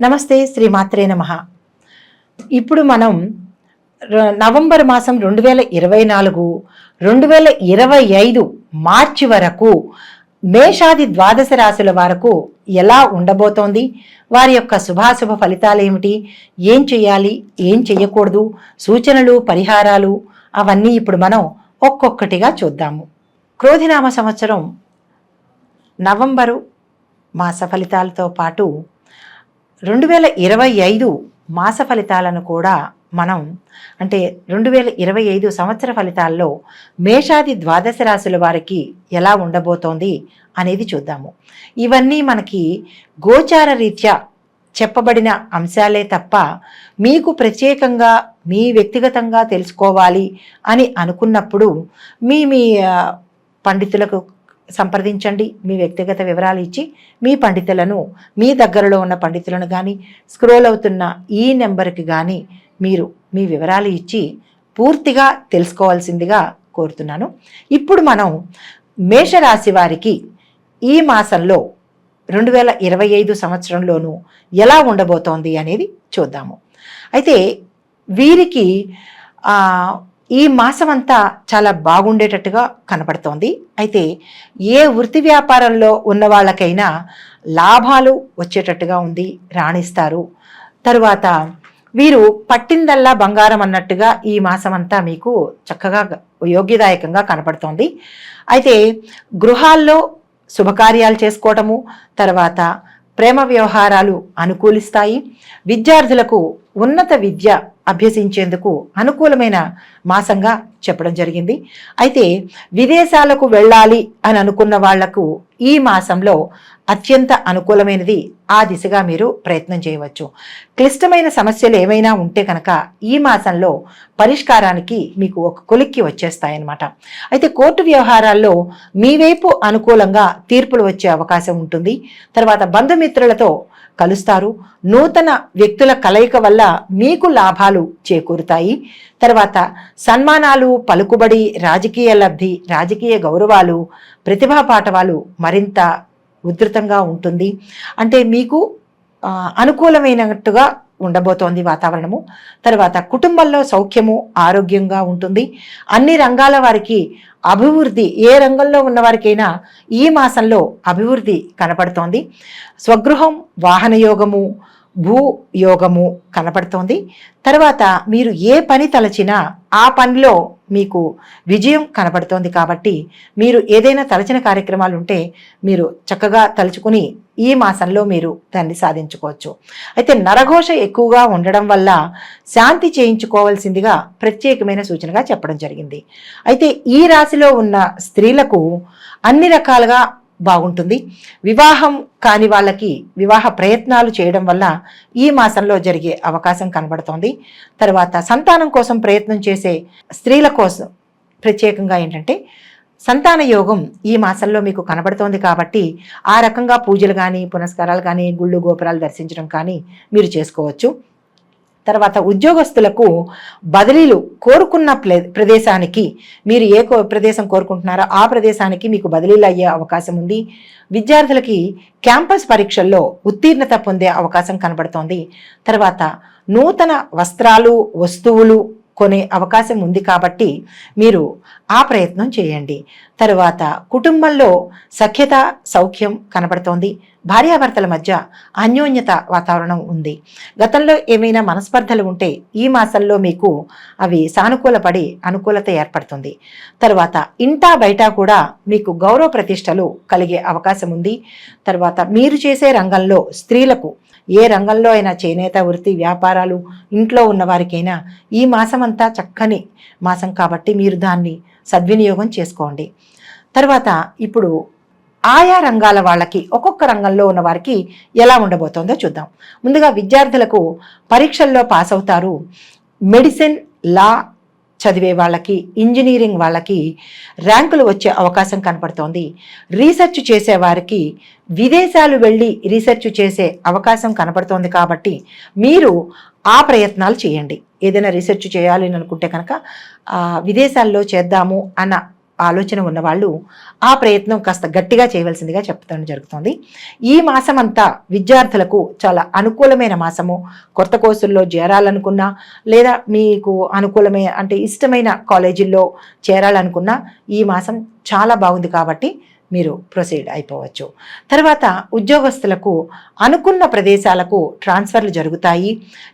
నమస్తే శ్రీ మాత్రే నమ. ఇప్పుడు మనం నవంబర్ మాసం రెండు వేల ఇరవై నాలుగు రెండు వేల ఇరవై ఐదు మార్చి వరకు మేషాది ద్వాదశ రాశుల వరకు ఎలా ఉండబోతోంది? వారి యొక్క శుభాశుభ ఫలితాలు ఏమిటి? ఏం చేయాలి? ఏం చేయకూడదు? సూచనలు పరిహారాలు అవన్నీ ఇప్పుడు మనం ఒక్కొక్కటిగా చూద్దాము. క్రోధినామ సంవత్సరం నవంబరు మాస ఫలితాలతో పాటు రెండు వేల ఇరవై ఐదు మాస ఫలితాలను కూడా మనం అంటే రెండు వేల ఇరవై ఐదు సంవత్సర ఫలితాల్లో మేషాది ద్వాదశ రాశుల వారికి ఎలా ఉండబోతోంది అనేది చూద్దాము. ఇవన్నీ మనకి గోచార రీత్యా చెప్పబడిన అంశాలే తప్ప మీకు ప్రత్యేకంగా మీ వ్యక్తిగతంగా తెలుసుకోవాలి అని అనుకున్నప్పుడు మీ మీ పండితులకు సంప్రదించండి. మీ వ్యక్తిగత వివరాలు ఇచ్చి మీ పండితులను మీ దగ్గరలో ఉన్న పండితులను కానీ స్క్రోల్ అవుతున్న ఈ నెంబర్కి కానీ మీరు మీ వివరాలు ఇచ్చి పూర్తిగా తెలుసుకోవాల్సిందిగా కోరుతున్నాను. ఇప్పుడు మనం మేషరాశి వారికి ఈ మాసంలో రెండు వేల ఇరవై ఐదు సంవత్సరంలోనూ ఎలా ఉండబోతోంది అనేది చూద్దాము. అయితే వీరికి ఈ మాసం అంతా చాలా బాగుండేటట్టుగా కనపడుతోంది. అయితే ఏ వృత్తి వ్యాపారంలో ఉన్న వాళ్ళకైనా లాభాలు వచ్చేటట్టుగా ఉంది రాణిస్తారు. తరువాత వీరు పట్టిందల్లా బంగారం అన్నట్టుగా ఈ మాసం అంతా మీకు చక్కగా యోగ్యదాయకంగా కనపడుతోంది. అయితే గృహాల్లో శుభకార్యాలు చేసుకోవటము తర్వాత ప్రేమ వ్యవహారాలు అనుకూలిస్తాయి. విద్యార్థులకు ఉన్నత విద్య అభ్యసించేందుకు అనుకూలమైన మాసంగా చెప్పడం జరిగింది. అయితే విదేశాలకు వెళ్ళాలి అని అనుకున్న వాళ్ళకు ఈ మాసంలో అత్యంత అనుకూలమైనది ఆ దిశగా మీరు ప్రయత్నం చేయవచ్చు. క్లిష్టమైన సమస్యలు ఏమైనా ఉంటే కనుక ఈ మాసంలో పరిష్కారానికి మీకు ఒక కొలిక్కి వచ్చేస్తాయన్నమాట. అయితే కోర్టు వ్యవహారాల్లో మీ వైపు అనుకూలంగా తీర్పులు వచ్చే అవకాశం ఉంటుంది. తర్వాత బంధుమిత్రులతో కలుస్తారు. నూతన వ్యక్తుల కలయిక వల్ల మీకు లాభాలు చేకూరుతాయి. తర్వాత సన్మానాలు పలుకుబడి రాజకీయ లబ్ధి రాజకీయ గౌరవాలు ప్రతిభా పాఠవాలు మరింత ఉధృతంగా ఉంటుంది. అంటే మీకు అనుకూలమైనట్టుగా ఉండబోతోంది వాతావరణము. తర్వాత కుటుంబంలో సౌఖ్యము ఆరోగ్యంగా ఉంటుంది. అన్ని రంగాల వారికి అభివృద్ధి ఏ రంగంలో ఉన్నవారికైనా ఈ మాసంలో అభివృద్ధి కనపడుతోంది. స్వగృహం వాహనయోగము భూ యోగము కనపడుతోంది. తర్వాత మీరు ఏ పని తలచినా ఆ పనిలో మీకు విజయం కనపడుతోంది కాబట్టి మీరు ఏదైనా తలచిన కార్యక్రమాలు ఉంటే మీరు చక్కగా తలుచుకుని ఈ మాసంలో మీరు దాన్ని సాధించుకోవచ్చు. అయితే నరఘోష ఎక్కువగా ఉండడం వల్ల శాంతి చేయించుకోవాల్సిందిగా ప్రత్యేకమైన సూచనగా చెప్పడం జరిగింది. అయితే ఈ రాశిలో ఉన్న స్త్రీలకు అన్ని రకాలుగా బాగుంటుంది. వివాహం కాని వాళ్ళకి వివాహ ప్రయత్నాలు చేయడం వల్ల ఈ మాసంలో జరిగే అవకాశం కనబడుతోంది. తర్వాత సంతానం కోసం ప్రయత్నం చేసే స్త్రీల కోసం ప్రత్యేకంగా ఏంటంటే సంతాన యోగం ఈ మాసంలో మీకు కనబడుతోంది కాబట్టి ఆ రకంగా పూజలు కానీ పునస్కారాలు కానీ గుళ్ళు గోపురాలు దర్శించడం కానీ మీరు చేసుకోవచ్చు. తర్వాత ఉద్యోగస్తులకు బదిలీలు కోరుకున్న ప్లే- ప్రదేశానికి మీరు ఏ కో- ప్రదేశం కోరుకుంటున్నారో ఆ ప్రదేశానికి మీకు బదిలీలు అయ్యే అవకాశం ఉంది. విద్యార్థులకి క్యాంపస్ పరీక్షల్లో ఉత్తీర్ణత పొందే అవకాశం కనబడుతోంది. తర్వాత నూతన వస్త్రాలు వస్తువులు కొనే అవకాశం ఉంది కాబట్టి మీరు ఆ ప్రయత్నం చేయండి. తరువాత కుటుంబంలో సఖ్యత సౌఖ్యం కనబడుతోంది భార్యాభర్తల మధ్య అన్యోన్యత వాతావరణం ఉంది. గతంలో ఏమైనా మనస్పర్ధలు ఉంటే ఈ మాసంలో మీకు అవి సానుకూలపడి అనుకూలత ఏర్పడుతుంది. తర్వాత ఇంటా బయట కూడా మీకు గౌరవ ప్రతిష్టలు కలిగే అవకాశం ఉంది. తర్వాత మీరు చేసే రంగంలో స్త్రీలకు ఏ రంగంలో అయినా చేనేత వృత్తి వ్యాపారాలు ఇంట్లో ఉన్న వారికైనా ఈ మాసం అంతా చక్కని మాసం కాబట్టి మీరు దాన్ని సద్వినియోగం చేసుకోండి. తర్వాత ఇప్పుడు ఆయా రంగాల వాళ్ళకి ఒక్కొక్క రంగంలో ఉన్న వారికి ఎలా ఉండబోతోందో చూద్దాం. ముందుగా విద్యార్థులకు పరీక్షల్లో పాస్ అవుతారు మెడిసిన్ లా చదివే వాళ్ళకి ఇంజనీరింగ్ వాళ్ళకి ర్యాంకులు వచ్చే అవకాశం కనపడుతోంది. రీసెర్చ్ చేసే వారికి విదేశాలు వెళ్ళి రీసెర్చ్ చేసే అవకాశం కనపడుతోంది కాబట్టి మీరు ఆ ప్రయత్నాలు చేయండి. ఏదైనా రీసెర్చ్ చేయాలి అని అనుకుంటే కనుక విదేశాల్లో చేద్దాము అన్న ఆలోచన ఉన్నవాళ్ళు ఆ ప్రయత్నం కాస్త గట్టిగా చేయవలసిందిగా చెప్తాను జరుగుతుంది. ఈ మాసం అంతా విద్యార్థులకు చాలా అనుకూలమైన మాసము. కొత్త కోర్సుల్లో చేరాలనుకున్నా లేదా మీకు అనుకూలమైన అంటే ఇష్టమైన కాలేజీల్లో చేరాలనుకున్నా ఈ మాసం చాలా బాగుంది కాబట్టి మీరు ప్రొసీడ్ అయిపోవచ్చు. తర్వాత ఉద్యోగస్తులకు అనుకున్న ప్రదేశాలకు ట్రాన్స్ఫర్లు జరుగుతాయి.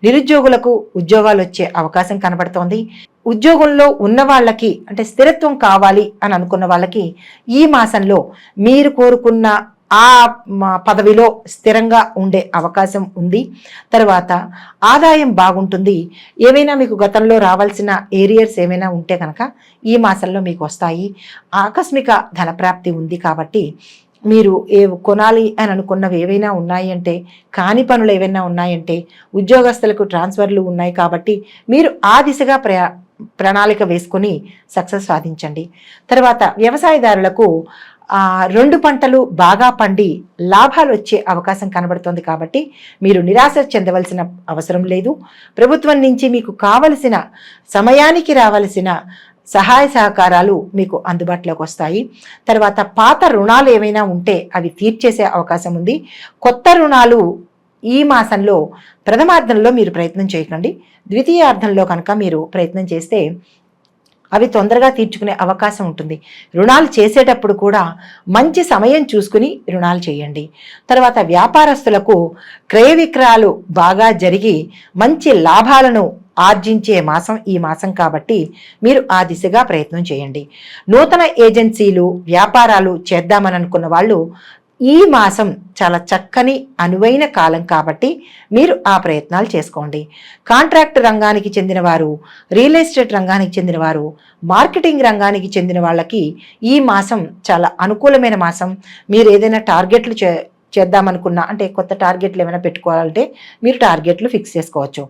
నిరుద్యోగులకు ఉద్యోగాలు వచ్చే అవకాశం కనబడుతోంది. ఉద్యోగంలో ఉన్న వాళ్ళకి అంటే స్థిరత్వం కావాలి అని అనుకున్న వాళ్ళకి ఈ మాసంలో మీరు కోరుకున్న ఆ పదవిలో స్థిరంగా ఉండే అవకాశం ఉంది. తర్వాత ఆదాయం బాగుంటుంది. ఏమైనా మీకు గతంలో రావాల్సిన ఏరియర్స్ ఏమైనా ఉంటే కనుక ఈ మాసంలో మీకు వస్తాయి. ఆకస్మిక ధనప్రాప్తి ఉంది కాబట్టి మీరు ఏ కొనాలి అని అనుకున్నవి ఏవైనా ఉన్నాయి అంటే కాని పనులు ఏవైనా ఉన్నాయంటే ఉద్యోగస్తులకు ట్రాన్స్ఫర్లు ఉన్నాయి కాబట్టి మీరు ఆ దిశగా ప్రయా ప్రణాళిక వేసుకొని సక్సెస్ సాధించండి. తర్వాత వ్యవసాయదారులకు రెండు పంటలు బాగా పండి లాభాలు వచ్చే అవకాశం కనబడుతోంది కాబట్టి మీరు నిరాశ చెందవలసిన అవసరం లేదు. ప్రభుత్వం నుంచి మీకు కావలసిన సమయానికి రావలసిన సహాయ సహకారాలు మీకు అందుబాటులోకి వస్తాయి. తర్వాత పాత రుణాలు ఏమైనా ఉంటే అవి తీర్చేసే అవకాశం ఉంది. కొత్త రుణాలు ఈ మాసంలో ప్రథమార్థంలో మీరు ప్రయత్నం చేయకండి. ద్వితీయార్థంలో కనుక మీరు ప్రయత్నం చేస్తే అవి తొందరగా తీర్చుకునే అవకాశం ఉంటుంది. రుణాలు చేసేటప్పుడు కూడా మంచి సమయం చూసుకుని రుణాలు చేయండి. తర్వాత వ్యాపారస్తులకు క్రయ విక్రయాలు బాగా జరిగి మంచి లాభాలను ఆర్జించే మాసం ఈ మాసం కాబట్టి మీరు ఆ దిశగా ప్రయత్నం చేయండి. నూతన ఏజెన్సీలు వ్యాపారాలు చేద్దామని అనుకున్న వాళ్ళు ఈ మాసం చాలా చక్కని అనువైన కాలం కాబట్టి మీరు ఆ ప్రయత్నాలు చేసుకోండి. కాంట్రాక్ట్ రంగానికి చెందిన వారు రియల్ ఎస్టేట్ రంగానికి చెందిన వారు మార్కెటింగ్ రంగానికి చెందిన వాళ్ళకి ఈ మాసం చాలా అనుకూలమైన మాసం. మీరు ఏదైనా టార్గెట్లు చే చేద్దామనుకున్నా అంటే కొత్త టార్గెట్లు ఏమైనా పెట్టుకోవాలంటే మీరు టార్గెట్లు ఫిక్స్ చేసుకోవచ్చు.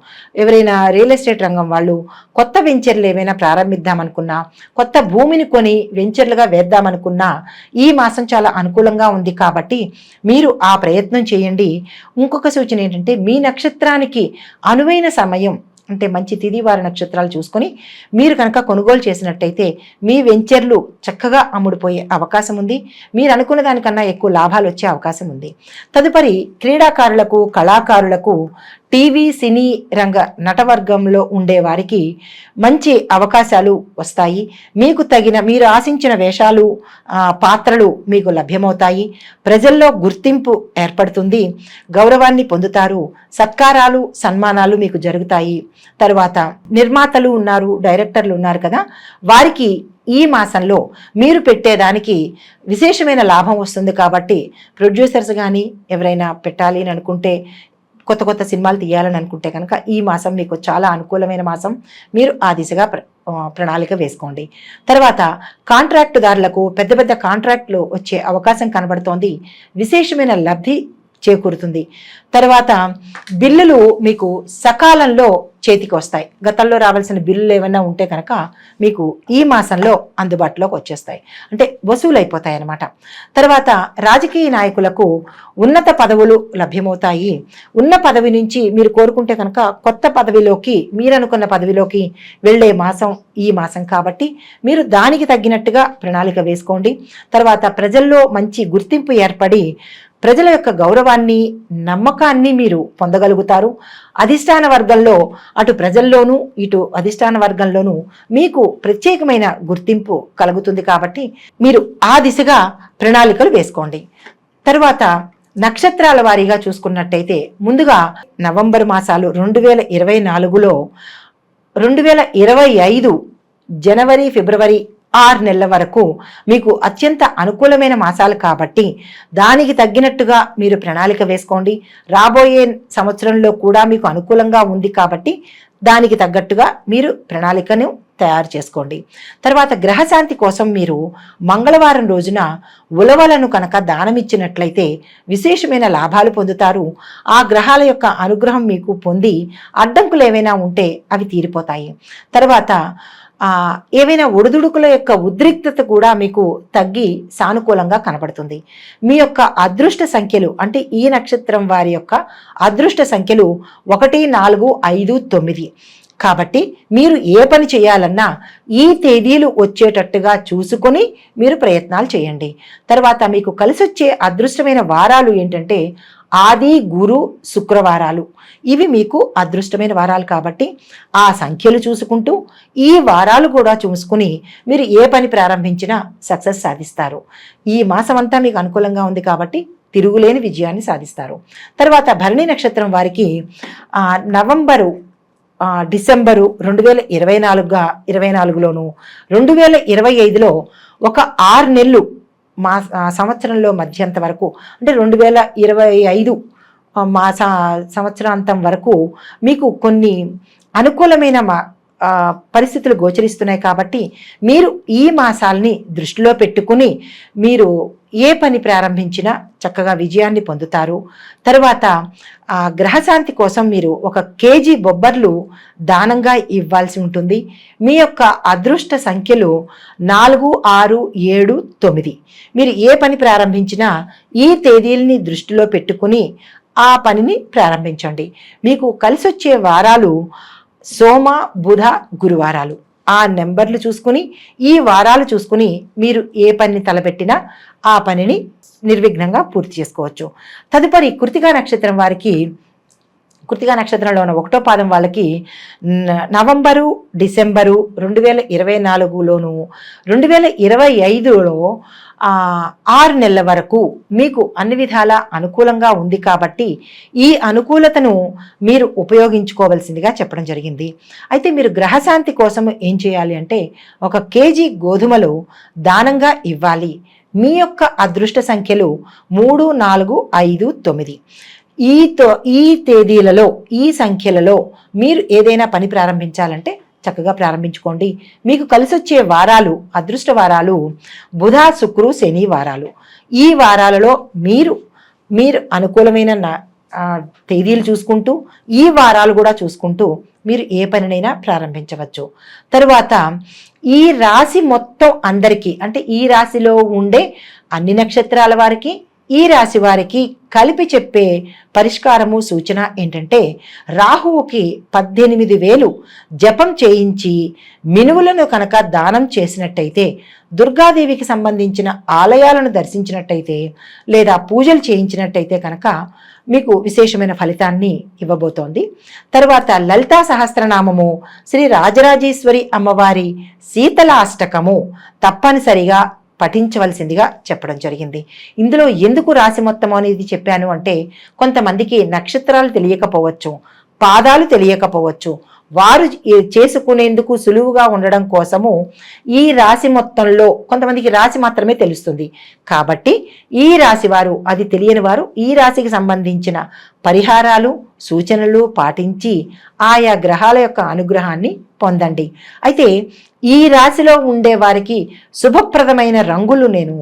ఎవరైనా రియల్ ఎస్టేట్ రంగం వాళ్ళు కొత్త వెంచర్లు ఏమైనా ప్రారంభిద్దామనుకున్నా కొత్త భూమిని కొని వెంచర్లుగా వేద్దామనుకున్నా ఈ మాసం చాలా అనుకూలంగా ఉంది కాబట్టి మీరు ఆ ప్రయత్నం చేయండి. ఇంకొక సూచన ఏంటంటే మీ నక్షత్రానికి అనువైన సమయం అంటే మంచి తిది వారి నక్షత్రాలు చూసుకొని మీరు కనుక కొనుగోలు చేసినట్టయితే మీ వెంచర్లు చక్కగా అమ్ముడుపోయే అవకాశం ఉంది. మీరు అనుకున్న దానికన్నా ఎక్కువ లాభాలు వచ్చే అవకాశం ఉంది. తదుపరి క్రీడాకారులకు కళాకారులకు టీవీ సినీ రంగ నటవర్గంలో ఉండేవారికి మంచి అవకాశాలు వస్తాయి. మీకు తగిన మీరు ఆశించిన వేషాలు పాత్రలు మీకు లభ్యమవుతాయి. ప్రజల్లో గుర్తింపు ఏర్పడుతుంది. గౌరవాన్ని పొందుతారు. సత్కారాలు సన్మానాలు మీకు జరుగుతాయి. తర్వాత నిర్మాతలు ఉన్నారు డైరెక్టర్లు ఉన్నారు కదా. వారికి ఈ మాసంలో మీరు పెట్టేదానికి విశేషమైన లాభం వస్తుంది కాబట్టి ప్రొడ్యూసర్స్ కానీ ఎవరైనా పెట్టాలి అని అనుకుంటే కొత్త కొత్త సినిమాలు తీయాలని అనుకుంటే కనుక ఈ మాసం మీకు చాలా అనుకూలమైన మాసం. మీరు ఆ దిశగా ప్ర ప్రణాళిక వేసుకోండి. తర్వాత కాంట్రాక్టుదారులకు పెద్ద పెద్ద కాంట్రాక్టులు వచ్చే అవకాశం కనబడుతోంది. విశేషమైన లబ్ధి చేకూరుతుంది. తర్వాత బిల్లులు మీకు సకాలంలో చేతికి వస్తాయి. గతంలో రావాల్సిన బిల్లులు ఏమైనా ఉంటే కనుక మీకు ఈ మాసంలో అందుబాటులోకి వచ్చేస్తాయి. అంటే వసూలు అయిపోతాయి అన్నమాట తర్వాత రాజకీయ నాయకులకు ఉన్నత పదవులు లభ్యమవుతాయి. ఉన్న పదవి నుంచి మీరు కోరుకుంటే కనుక కొత్త పదవిలోకి మీరు అనుకున్న పదవిలోకి వెళ్ళే మాసం ఈ మాసం కాబట్టి మీరు దానికి తగ్గినట్టుగా ప్రణాళిక వేసుకోండి. తర్వాత ప్రజల్లో మంచి గుర్తింపు ఏర్పడి ప్రజల యొక్క గౌరవాన్ని నమ్మకాన్ని మీరు పొందగలుగుతారు. అధిష్టాన వర్గంలో అటు ప్రజల్లోనూ ఇటు అధిష్టాన వర్గంలోనూ మీకు ప్రత్యేకమైన గుర్తింపు కలుగుతుంది కాబట్టి మీరు ఆ దిశగా ప్రణాళికలు వేసుకోండి. తరువాత నక్షత్రాల వారీగా చూసుకున్నట్టయితే ముందుగా నవంబర్ మాసాలు రెండు వేల ఇరవై నాలుగులో రెండు వేల ఇరవై ఐదు జనవరి ఫిబ్రవరి ఆరు నెలల వరకు మీకు అత్యంత అనుకూలమైన మాసాలు కాబట్టి దానికి తగ్గినట్టుగా మీరు ప్రణాళిక వేసుకోండి. రాబోయే సంవత్సరంలో కూడా మీకు అనుకూలంగా ఉంది కాబట్టి దానికి తగ్గట్టుగా మీరు ప్రణాళికను తయారు చేసుకోండి. తర్వాత గ్రహశాంతి కోసం మీరు మంగళవారం రోజున ఉలవలను కనుక దానమిచ్చినట్లయితే విశేషమైన లాభాలు పొందుతారు. ఆ గ్రహాల యొక్క అనుగ్రహం మీకు పొంది అడ్డంకులు ఏవైనా ఉంటే అవి తీరిపోతాయి. తర్వాత ఏవైనా ఒడిదుడుకుల యొక్క ఉద్రిక్తత కూడా మీకు తగ్గి సానుకూలంగా కనబడుతుంది. మీ యొక్క అదృష్ట సంఖ్యలు అంటే ఈ నక్షత్రం వారి యొక్క అదృష్ట సంఖ్యలు ఒకటి నాలుగు ఐదు తొమ్మిది. కాబట్టి మీరు ఏ పని చేయాలన్నా ఈ తేదీలు వచ్చేటట్టుగా చూసుకొని మీరు ప్రయత్నాలు చేయండి. తర్వాత మీకు కలిసి వచ్చే అదృష్టమైన వారాలు ఏంటంటే ఆది గురు శుక్రవారాలు. ఇవి మీకు అదృష్టమైన వారాలు కాబట్టి ఆ సంఖ్యలు చూసుకుంటూ ఈ వారాలు కూడా చూసుకుని మీరు ఏ పని ప్రారంభించినా సక్సెస్ సాధిస్తారు. ఈ మాసం అంతా మీకు అనుకూలంగా ఉంది కాబట్టి తిరుగులేని విజయాన్ని సాధిస్తారు. తర్వాత భరణి నక్షత్రం వారికి నవంబరు డిసెంబరు రెండు వేల ఇరవై నాలుగుగా ఇరవై నాలుగులోను రెండు వేల ఇరవై ఐదులో ఒక ఆరు నెలలు మా సంవత్సరంలో మధ్యంత వరకు అంటే రెండు వేల ఇరవై ఐదు మా సంవత్సరాంతం వరకు మీకు కొన్ని అనుకూలమైన మా పరిస్థితులు గోచరిస్తున్నాయి కాబట్టి మీరు ఈ మాసాల్ని దృష్టిలో పెట్టుకుని మీరు ఏ పని ప్రారంభించినా చక్కగా విజయాన్ని పొందుతారు. తర్వాత ఆ గ్రహశాంతి కోసం మీరు ఒక కేజీ బొబ్బర్లు దానంగా ఇవ్వాల్సి ఉంటుంది. మీ యొక్క అదృష్ట సంఖ్యలు నాలుగు ఆరు ఏడు తొమ్మిది. మీరు ఏ పని ప్రారంభించినా ఈ తేదీల్ని దృష్టిలో పెట్టుకుని ఆ పనిని ప్రారంభించండి. మీకు కలిసొచ్చే వారాలు సోమ బుధ గురువారాలు. ఆ నెంబర్లు చూసుకుని ఈ వారాలు చూసుకుని మీరు ఏ పనిని తలపెట్టినా ఆ పనిని నిర్విఘ్నంగా పూర్తి చేసుకోవచ్చు. తదుపరి కృతికా నక్షత్రం వారికి కృతిగా నక్షత్రంలో ఉన్న ఒకటో పాదం వాళ్ళకి నవంబరు డిసెంబరు రెండు వేల ఇరవై నాలుగులోను రెండు వేల ఇరవై ఐదులో ఆరు నెలల వరకు మీకు అన్ని విధాల అనుకూలంగా ఉంది కాబట్టి ఈ అనుకూలతను మీరు ఉపయోగించుకోవలసిందిగా చెప్పడం జరిగింది. అయితే మీరు గ్రహశాంతి కోసం ఏం చేయాలి అంటే ఒక కేజీ గోధుమలు దానంగా ఇవ్వాలి. మీ యొక్క అదృష్ట సంఖ్యలు మూడు నాలుగు ఐదు తొమ్మిది. ఈ తో ఈ తేదీలలో ఈ సంఖ్యలలో మీరు ఏదైనా పని ప్రారంభించాలంటే చక్కగా ప్రారంభించుకోండి. మీకు కలిసొచ్చే వారాలు అదృష్ట వారాలు బుధ శుక్రు శని వారాలు. ఈ వారాలలో మీరు మీరు అనుకూలమైన తేదీలు చూసుకుంటూ ఈ వారాలు కూడా చూసుకుంటూ మీరు ఏ పనినైనా ప్రారంభించవచ్చు. తరువాత ఈ రాశి మొత్తం అందరికీ అంటే ఈ రాశిలో ఉండే అన్ని నక్షత్రాల వారికి ఈ రాశి వారికి కలిపి చెప్పే పరిష్కారము సూచన ఏంటంటే రాహువుకి పద్దెనిమిది వేలు జపం చేయించి మినువులను కనుక దానం చేసినట్టయితే దుర్గాదేవికి సంబంధించిన ఆలయాలను దర్శించినట్టయితే లేదా పూజలు చేయించినట్టయితే కనుక మీకు విశేషమైన ఫలితాన్ని ఇవ్వబోతోంది. తర్వాత లలితా సహస్రనామము శ్రీ రాజరాజేశ్వరి అమ్మవారి శీతల అష్టకము తప్పనిసరిగా పఠించవలసిందిగా చెప్పడం జరిగింది. ఇందులో ఎందుకు రాశి మొత్తం అనేది చెప్పాను అంటే కొంతమందికి నక్షత్రాలు తెలియకపోవచ్చు పాదాలు తెలియకపోవచ్చు. వారు చేసుకునేందుకు సులువుగా ఉండడం కోసము ఈ రాశి మొత్తంలో కొంతమందికి రాశి మాత్రమే తెలుస్తుంది. కాబట్టి ఈ రాశి వారు అది తెలియని వారు ఈ రాశికి సంబంధించిన పరిహారాలు సూచనలు పాటించి ఆయా గ్రహాల యొక్క అనుగ్రహాన్ని పొందండి. అయితే ఈ రాశిలో ఉండే వారికి శుభప్రదమైన రంగులు నేను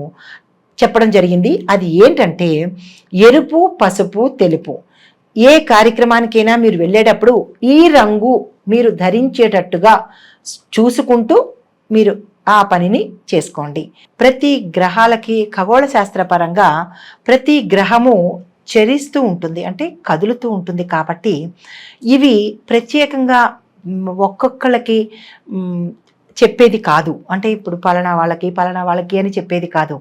చెప్పడం జరిగింది. అది ఏంటంటే ఎరుపు పసుపు తెలుపు. ఏ కార్యక్రమానికైనా మీరు వెళ్ళేటప్పుడు ఈ రంగు మీరు ధరించేటట్టుగా చూసుకుంటూ మీరు ఆ పనిని చేసుకోండి. ప్రతి గ్రహాలకి ఖగోళ శాస్త్రపరంగా ప్రతి గ్రహము చరిస్తూ ఉంటుంది. అంటే కదులుతూ ఉంటుంది కాబట్టి ఇవి ప్రత్యేకంగా ఒక్కొక్కళ్ళకి చెప్పేది కాదు. అంటే ఇప్పుడు పలానా వాళ్ళకి పలానా వాళ్ళకి అని చెప్పేది కాదు.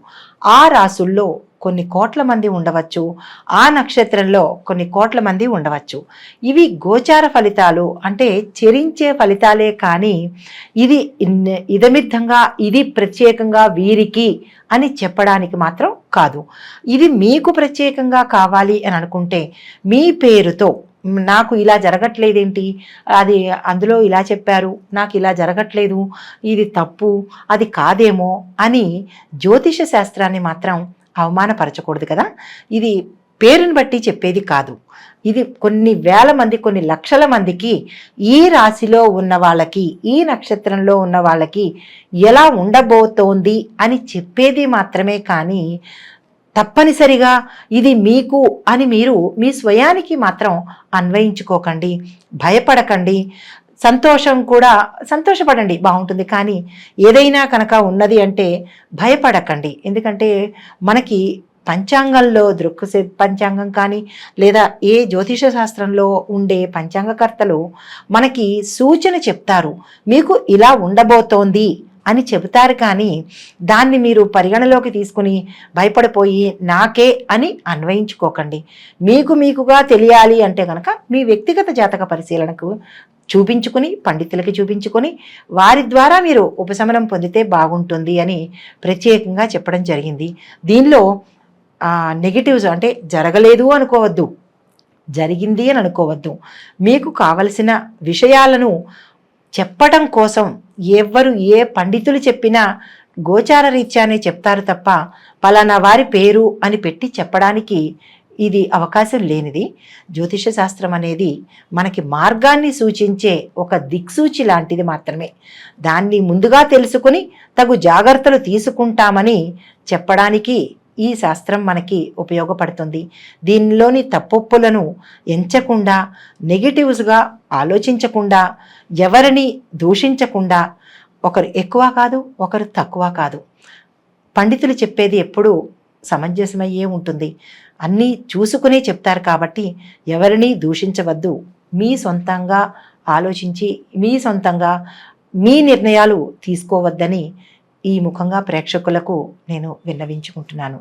ఆ రాసుల్లో కొన్ని కోట్ల మంది ఉండవచ్చు. ఆ నక్షత్రంలో కొన్ని కోట్ల మంది ఉండవచ్చు. ఇవి గోచార ఫలితాలు. అంటే చెరించే ఫలితాలే కానీ ఇది ఇదమిద్ధంగా ఇది ప్రత్యేకంగా వీరికి అని చెప్పడానికి మాత్రం కాదు. ఇది మీకు ప్రత్యేకంగా కావాలి అని అనుకుంటే మీ పేరుతో నాకు ఇలా జరగట్లేదేంటి? అది అందులో ఇలా చెప్పారు నాకు ఇలా జరగట్లేదు ఇది తప్పు అది కాదేమో అని జ్యోతిష శాస్త్రాన్ని మాత్రం అవమానపరచకూడదు కదా? ఇది పేరుని బట్టి చెప్పేది కాదు. ఇది కొన్ని వేల మంది కొన్ని లక్షల మందికి ఈ రాశిలో ఉన్న వాళ్ళకి ఈ నక్షత్రంలో ఉన్న వాళ్ళకి ఎలా ఉండబోతోంది అని చెప్పేది మాత్రమే కానీ తప్పనిసరిగా ఇది మీకు అని మీరు మీ స్వయానికి మాత్రం అన్వయించుకోకండి. భయపడకండి. సంతోషం కూడా సంతోషపడండి బాగుంటుంది. కానీ ఏదైనా కనుక ఉన్నది అంటే భయపడకండి. ఎందుకంటే మనకి పంచాంగంలో దృక్స పంచాంగం కానీ లేదా ఏ జ్యోతిష శాస్త్రంలో ఉండే పంచాంగకర్తలు మనకి సూచన చెప్తారు. మీకు ఇలా ఉండబోతోంది. అని చెబుతారు కానీ దాన్ని మీరు పరిగణలోకి తీసుకుని భయపడిపోయి నాకే అని అన్వయించుకోకండి. మీకు మీకుగా తెలియాలి అంటే కనుక మీ వ్యక్తిగత జాతక పరిశీలనకు చూపించుకుని పండితులకి చూపించుకొని వారి ద్వారా మీరు ఉపశమనం పొందితే బాగుంటుంది అని ప్రత్యేకంగా చెప్పడం జరిగింది. దీనిలో నెగిటివ్స్ అంటే జరగలేదు అనుకోవద్దు. జరిగింది అని అనుకోవద్దు. మీకు కావలసిన విషయాలను చెప్పటం కోసం ఎవ్వరు ఏ పండితులు చెప్పినా గోచార రీత్యానే చెప్తారు తప్ప పలానా వారి పేరు అని పెట్టి చెప్పడానికి ఇది అవకాశం లేనిది. జ్యోతిష శాస్త్రం అనేది మనకి మార్గాన్ని సూచించే ఒక దిక్సూచి లాంటిది మాత్రమే. దాన్ని ముందుగా తెలుసుకుని తగు జాగ్రత్తలు తీసుకుంటామని చెప్పడానికి ఈ శాస్త్రం మనకి ఉపయోగపడుతుంది. దీనిలోని తప్పొప్పులను ఎంచకుండా నెగిటివ్స్గా ఆలోచించకుండా ఎవరిని దూషించకుండా ఒకరు ఎక్కువ కాదు ఒకరు తక్కువ కాదు. పండితులు చెప్పేది ఎప్పుడూ సమంజసమయ్యే ఉంటుంది. అన్నీ చూసుకునే చెప్తారు కాబట్టి ఎవరిని దూషించవద్దు. మీ సొంతంగా ఆలోచించి మీ సొంతంగా మీ నిర్ణయాలు తీసుకోవద్దని ఈ ముఖంగా ప్రేక్షకులకు నేను విన్నవించుకుంటున్నాను.